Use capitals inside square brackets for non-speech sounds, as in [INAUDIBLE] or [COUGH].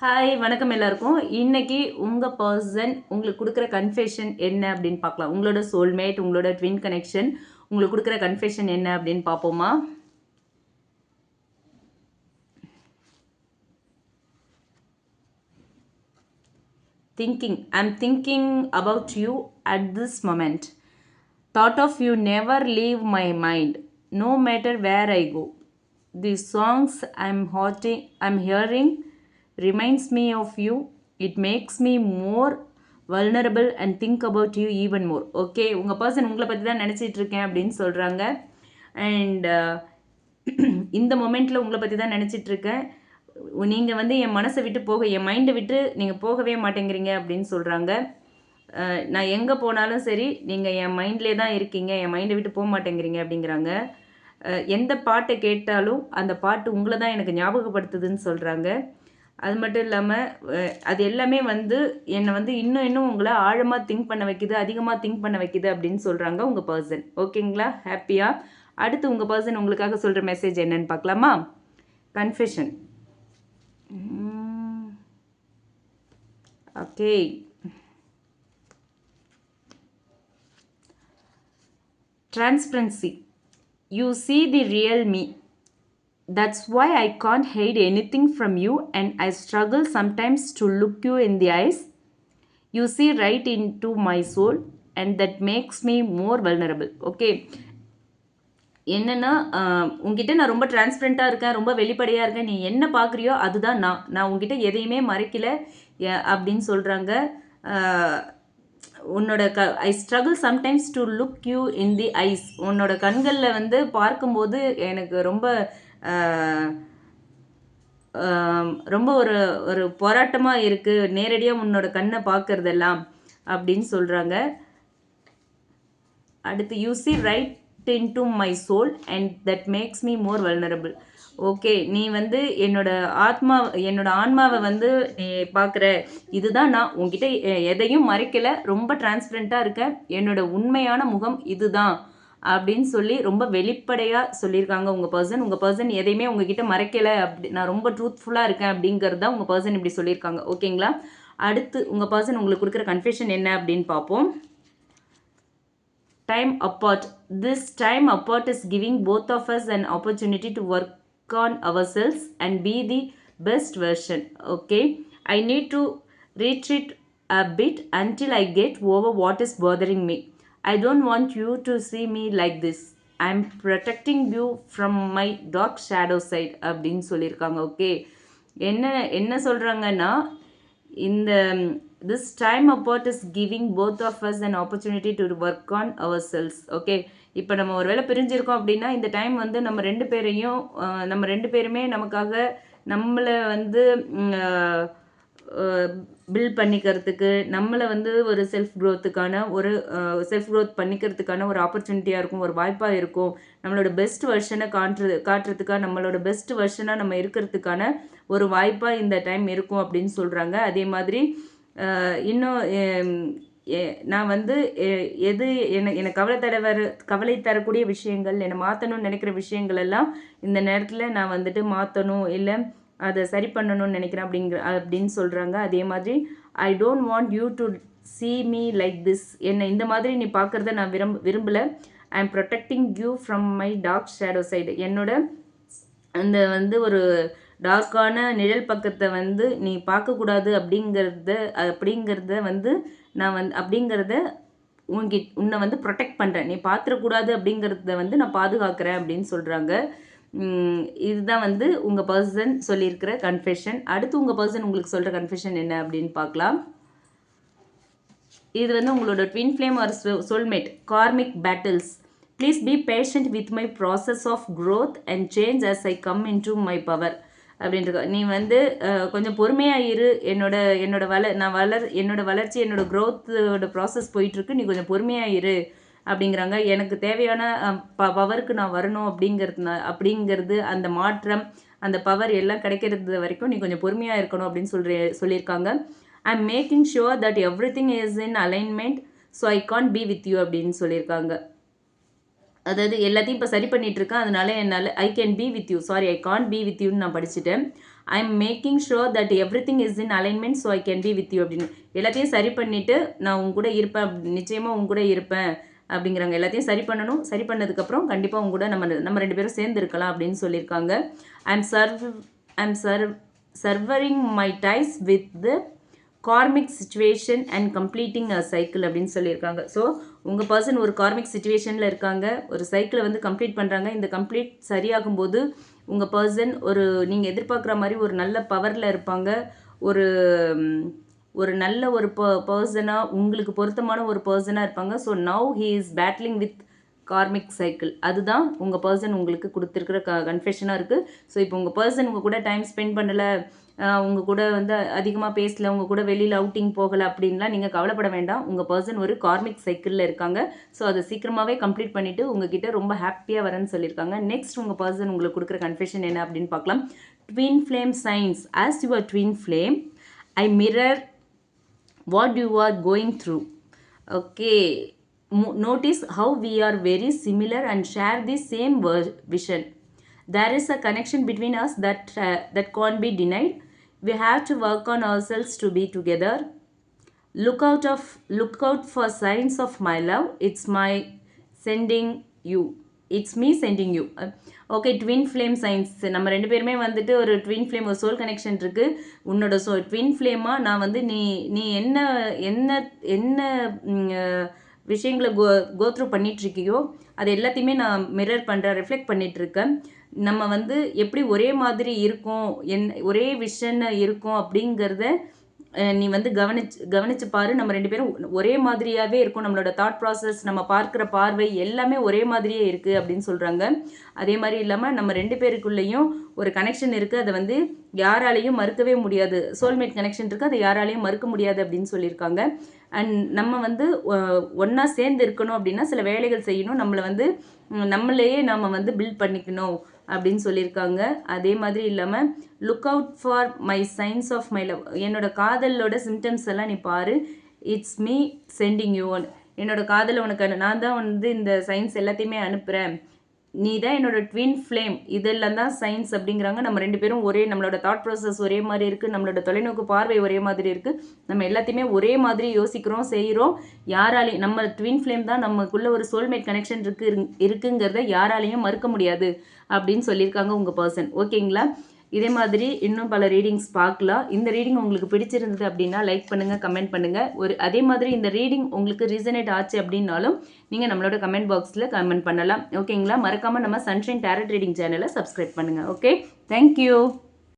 Hi வணக்கம் எல்லாருக்கும். இன்னைக்கு உங்கள் பர்சன் உங்களுக்கு கொடுக்குற கன்ஃபெஷன் என்ன அப்படின்னு பார்க்கலாம். உங்களோட சோல்மேட் உங்களோட ட்வின் கனெக்ஷன் உங்களுக்கு கொடுக்குற கன்ஃபெஷன் என்ன அப்படின்னு பார்ப்போமா? Thinking I am thinking about you at this moment thought of you never leave my mind no matter where I go the songs I am heating I am hearing reminds me of you it makes me more vulnerable and think about you even more okay உங்கள் person உங்களை பற்றி தான் நினச்சிட்டு இருக்கேன் அப்படின்னு சொல்கிறாங்க and uh, [CLEARS THROAT] இந்த மொமெண்ட்டில் உங்களை பற்றி தான் நினச்சிட்டு இருக்கேன். நீங்கள் வந்து என் மனசை விட்டு போக என் மைண்டை விட்டு நீங்கள் போகவே மாட்டேங்கிறீங்க அப்படின்னு சொல்கிறாங்க uh, நான் எங்கே போனாலும் சரி நீங்கள் என் மைண்ட்லேயே தான் இருக்கீங்க. என் மைண்டை விட்டு போக மாட்டேங்கிறீங்க அப்படிங்கிறாங்க. Uh, எந்த பாட்டை கேட்டாலும் அந்த பாட்டு உங்களை தான் எனக்கு ஞாபகப்படுத்துதுன்னு சொல்கிறாங்க அது மட்டும் இல்லாமல் அது எல்லாமே வந்து என்னை வந்து இன்னும் இன்னும் உங்களை ஆழமாக திங்க் பண்ண வைக்குது அதிகமாக திங்க் பண்ண வைக்குது அப்படின்னு சொல்கிறாங்க உங்கள் பர்சன் ஓகேங்களா? ஹாப்பியாக அடுத்து உங்கள் பர்சன் உங்களுக்காக சொல்கிற மெசேஜ் என்னன்னு பார்க்கலாமா? Confession okay transparency. You see the real me. That's why i can't hide anything from you and i struggle sometimes to look you in the eyes. You see right into my soul and that makes me more vulnerable okay? Okay என்னென்னா உங்ககிட்ட நான் ரொம்ப டிரான்ஸ்பரண்ட்டாக இருக்கேன் ரொம்ப வெளிப்படையாக இருக்கேன். நீ என்ன பார்க்குறியோ அதுதான் நான். நான் உங்ககிட்ட எதையுமே மறைக்கல அப்படின்னு சொல்கிறாங்க உன்னோட க I struggle sometimes to look you in the eyes உன்னோட கண்களில் வந்து பார்க்கும்போது எனக்கு ரொம்ப ரொம்ப ஒரு ஒரு போராட்டமாக இருக்குது நேரடியாக உன்னோட கண்ணை பார்க்கறதெல்லாம் அப்படின்னு சொல்கிறாங்க அடுத்து you see right into my soul and that makes me more vulnerable okay நீ வந்து என்னோட ஆத்மா என்னோட ஆன்மாவை வந்து நீ பார்க்குற இதுதான் நான் உங்ககிட்ட எ- எதையும் மறைக்கலை. ரொம்ப டிரான்ஸ்பரண்ட்டாக இருக்கேன் என்னோட உண்மையான முகம் இதுதான். அப்படின்னு சொல்லி ரொம்ப வெளிப்படையாக சொல்லியிருக்காங்க உங்கள் பர்சன் உங்கள் பர்சன் எதையுமே உங்ககிட்ட மறைக்கலை. அப்படி நான் ரொம்ப ட்ரூத்ஃபுல்லாக இருக்கேன் அப்படிங்கிறது தான் உங்கள் பர்சன் இப்படி சொல்லியிருக்காங்க. ஓகேங்களா அடுத்து உங்கள் பர்சன் உங்களுக்கு கொடுக்குற கன்ஃபியூஷன் என்ன அப்படின்னு பார்ப்போம். Time apart this time apart is giving both of us and opportunity to work on ourselves and be the best version okay I need to retreat a bit until I get over what is bothering me I don't want you to see me like this I'm protecting you from my dark shadow side அப்படின்னு சொல்லியிருக்காங்க okay என்ன என்ன சொல்கிறாங்கன்னா இந்த this time apart is giving both of us and opportunity to work on ourselves okay இப்போ நம்ம ஒருவேளை பிரிஞ்சிருக்கோம் அப்படின்னா இந்த டைம் வந்து நம்ம ரெண்டு பேரையும் நம்ம ரெண்டு பேருமே நமக்காக நம்மளை வந்து பில்ட் பண்ணிக்கிறதுக்கு நம்மளை வந்து ஒரு செல்ஃப் க்ரோத்துக்கான ஒரு செல்ஃப் க்ரோத் பண்ணிக்கிறதுக்கான ஒரு ஆப்பர்ச்சுனிட்டியாக இருக்கும் ஒரு வாய்ப்பாக இருக்கும். நம்மளோட பெஸ்ட் வெர்ஷனை காட்டுறது காட்டுறதுக்காக நம்மளோட பெஸ்ட் வெர்ஷனாக நம்ம இருக்கிறதுக்கான ஒரு வாய்ப்பாக இந்த டைம் இருக்கும் அப்படின்னு சொல்கிறாங்க அதே மாதிரி இன்னும் நான் வந்து எ- எது என்ன எனக்கு கவலை தர வர கவலை தரக்கூடிய விஷயங்கள் என்னை மாற்றணும்னு நினைக்கிற விஷயங்கள் எல்லாம் இந்த நேரத்தில் நான் வந்துட்டு மாற்றணும் இல்லை அதை சரி பண்ணணும்னு நினைக்கிறேன் அப்படிங்கிற அப்படின்னு சொல்கிறாங்க அதே மாதிரி I don't want you to see me like this என்னை இந்த மாதிரி நீ பார்க்குறத நான் விரும்ப விரும்பலை. I am protecting you from my dark shadow side என்னோட அந்த வந்து ஒரு டார்க்கான நிழல் பக்கத்தை வந்து நீ பார்க்கக்கூடாது அப்படிங்கிறத அப்படிங்கிறத வந்து நான் வந்து அப்படிங்கிறத உன்கிட் உன்னை வந்து ப்ரொடெக்ட் பண்ணுறேன் நீ பார்த்துடக்கூடாது அப்படிங்கிறத வந்து நான் பாதுகாக்கிறேன் அப்படின்னு சொல்கிறாங்க இதுதான் வந்து உங்கள் பர்சன் சொல்லியிருக்கிற கன்ஃபெஷன் அடுத்து உங்கள் பர்சன் உங்களுக்கு சொல்கிற கன்ஃபெஷன் என்ன அப்படின்னு பார்க்கலாம். இது வந்து உங்களோட twin flame or soulmate karmic battles please be patient with my process of growth and change as I come into my power அப்படின்ட்டு நீ வந்து கொஞ்சம் பொறுமையாக இரு. என்னோட என்னோட வள நான் வளர் என்னோட வளர்ச்சி என்னோட க்ரோத்தோட ப்ராசஸ் போயிட்டுருக்கு நீ கொஞ்சம் பொறுமையாக இரு. அப்படிங்கிறாங்க. எனக்கு தேவையான ப பவருக்கு நான் வரணும் அப்படிங்கிறது அப்படிங்கிறது அந்த மாற்றம் அந்த பவர் எல்லாம் கிடைக்கிறது வரைக்கும் நீ கொஞ்சம் பொறுமையாக இருக்கணும் அப்படின்னு சொல்கிற சொல்லியிருக்காங்க. I am making sure that everything is in alignment so I can't be with you அப்படின்னு சொல்லியிருக்காங்க. அதாவது எல்லாத்தையும் இப்போ சரி பண்ணிகிட்டு இருக்கேன் அதனால என்னால் I can be with you sorry I can't be with யூன்னு நான் படிச்சுட்டேன். I am making sure that everything is in alignment so I can be with you அப்படின்னு. எல்லாத்தையும் சரி பண்ணிவிட்டு நான் உங்க கூட இருப்பேன் அப்படி- உங்க கூட இருப்பேன். அப்படிங்கிறாங்க எல்லாத்தையும் சரி பண்ணணும். சரி பண்ணதுக்கப்புறம் கண்டிப்பாக அவங்க கூட நம்ம நம்ம ரெண்டு பேரும் சேர்ந்து இருக்கலாம் அப்படின்னு சொல்லியிருக்காங்க. I sever I'm sever severing my ties with the karmic situation and completing a cycle அப்படின்னு சொல்லியிருக்காங்க. ஸோ உங்கள் பர்சன் ஒரு கார்மிக் சுச்சுவேஷனில் இருக்காங்க. ஒரு சைக்கிளை வந்து கம்ப்ளீட் பண்ணுறாங்க இந்த கம்ப்ளீட் சரியாகும் போது உங்கள் பர்சன் ஒரு நீங்கள் எதிர்பார்க்குற மாதிரி ஒரு நல்ல பவரில் இருப்பாங்க. ஒரு ஒரு நல்ல ஒரு ப பர்சனாக உங்களுக்கு பொருத்தமான ஒரு பர்சனாக இருப்பாங்க. So now he is battling with karmic cycle அதுதான் உங்கள் பர்சன் உங்களுக்கு கொடுத்துருக்குற க கன்ஃபெஷனாக இருக்குது ஸோ இப்போ உங்கள் பர்சன் உங்கள் கூட டைம் ஸ்பெண்ட் பண்ணலை உங்கள் கூட வந்து அதிகமாக பேசல உங்கள் கூட வெளியில் அவுட்டிங் போகலை அப்படின்லாம் நீங்கள் கவலைப்பட வேண்டாம். உங்கள் பர்சன் ஒரு கார்மிக் சைக்கிளில் இருக்காங்க. ஸோ அதை சீக்கிரமாகவே கம்ப்ளீட் பண்ணிவிட்டு உங்ககிட்ட ரொம்ப ஹாப்பியாக வரேன்னு சொல்லியிருக்காங்க. நெக்ஸ்ட் உங்கள் பர்சன் உங்களுக்கு கொடுக்குற கன்ஃபெஷன் என்ன அப்படின்னு பார்க்கலாம். Twin flame signs as your twin flame I mirror what you are going through. Okay notice how we are very similar and share the same vision. There is a connection between us that uh, that can't be denied. We have to work on ourselves to be together. Look out of look out for signs of my love. It's my sending you it's me sending you okay twin flame signs நம்ம ரெண்டு பேருமே வந்துட்டு ஒரு twin flame ஒரு soul connection இருக்குது உன்னோட so twin ஃப்ளேமாக நான் வந்து நீ நீ என்ன என்ன என்ன விஷயங்களை கோ கோத்ரூ பண்ணிகிட்ருக்கியோ அது எல்லாத்தையுமே நான் மிரர் பண்ணுறேன் ரிஃப்ளெக்ட் பண்ணிகிட்ருக்கேன் நம்ம வந்து எப்படி ஒரே மாதிரி இருக்கோம் என் ஒரே விஷன் இருக்கோம் அப்படிங்கிறத நீ வந்து கவனிச்சு கவனிச்சு பாரு. நம்ம ரெண்டு பேரும் ஒரே மாதிரியாவே இருக்கும். நம்மளோட தாட் ப்ராசஸ் நம்ம பார்க்குற பார்வை எல்லாமே ஒரே மாதிரியே இருக்குது அப்படின்னு சொல்கிறாங்க அதே மாதிரி இல்லாமல் நம்ம ரெண்டு பேருக்குள்ளேயும் ஒரு கனெக்ஷன் இருக்குது அதை வந்து யாராலையும் மறுக்கவே முடியாது. சோல்மேட் கனெக்ஷன் இருக்குது அதை யாராலையும் மறுக்க முடியாது அப்படின்னு சொல்லியிருக்காங்க. அண்ட் நம்ம வந்து ஒன்றா சேர்ந்து இருக்கணும் அப்படின்னா சில வேலைகள் செய்யணும். நம்மளை வந்து நம்மளையே நம்ம வந்து பில்ட் பண்ணிக்கணும். அப்படின்னு சொல்லியிருக்காங்க. அதே மாதிரி இல்லாமல் look out for my signs of my love என்னோட காதலோட சிம்டம்ஸ் எல்லாம் நீ பாரு. இட்ஸ் மீ சென்டிங் யூ என்னோட காதல் உனக்கு நான் தான் வந்து இந்த சயின்ஸ் எல்லாத்தையுமே அனுப்புகிறேன் நீ தான் என்னோட ட்வின் ஃப்ளேம் இதெல்லாம் தான் சயின்ஸ் அப்படிங்கிறாங்க. நம்ம ரெண்டு பேரும் ஒரே நம்மளோட தாட் ப்ராசஸ் ஒரே மாதிரி இருக்குது நம்மளோட தொலைநோக்கு பார்வை ஒரே மாதிரி இருக்குது நம்ம எல்லாத்தையுமே ஒரே மாதிரி யோசிக்கிறோம் செய்கிறோம். யாராலையும் நம்ம ட்வின் ஃப்ளேம் தான் நமக்குள்ளே ஒரு சோல்மேட் கனெக்ஷன் இருக்கு இருக்குங்கிறத யாராலையும் மறுக்க முடியாது அப்படின்னு சொல்லியிருக்காங்க உங்கள் பர்சன் ஓகேங்களா இதே மாதிரி இன்னும் பல ரீடிங்ஸ் பார்க்கலாம். இந்த ரீடிங் உங்களுக்கு பிடிச்சிருந்தது அப்படின்னா லைக் பண்ணுங்கள் கமெண்ட் பண்ணுங்கள் ஒரு அதே மாதிரி இந்த ரீடிங் உங்களுக்கு ரீசனேட் ஆச்சு அப்படின்னாலும் நீங்கள் நம்மளோட கமெண்ட் பாக்ஸில் கமெண்ட் பண்ணலாம். ஓகேங்களா மறக்காமல் நம்ம சன்ஷைன் டேரட் ரீடிங் சேனலை சப்ஸ்கிரைப் பண்ணுங்கள் ஓகே தேங்க்யூ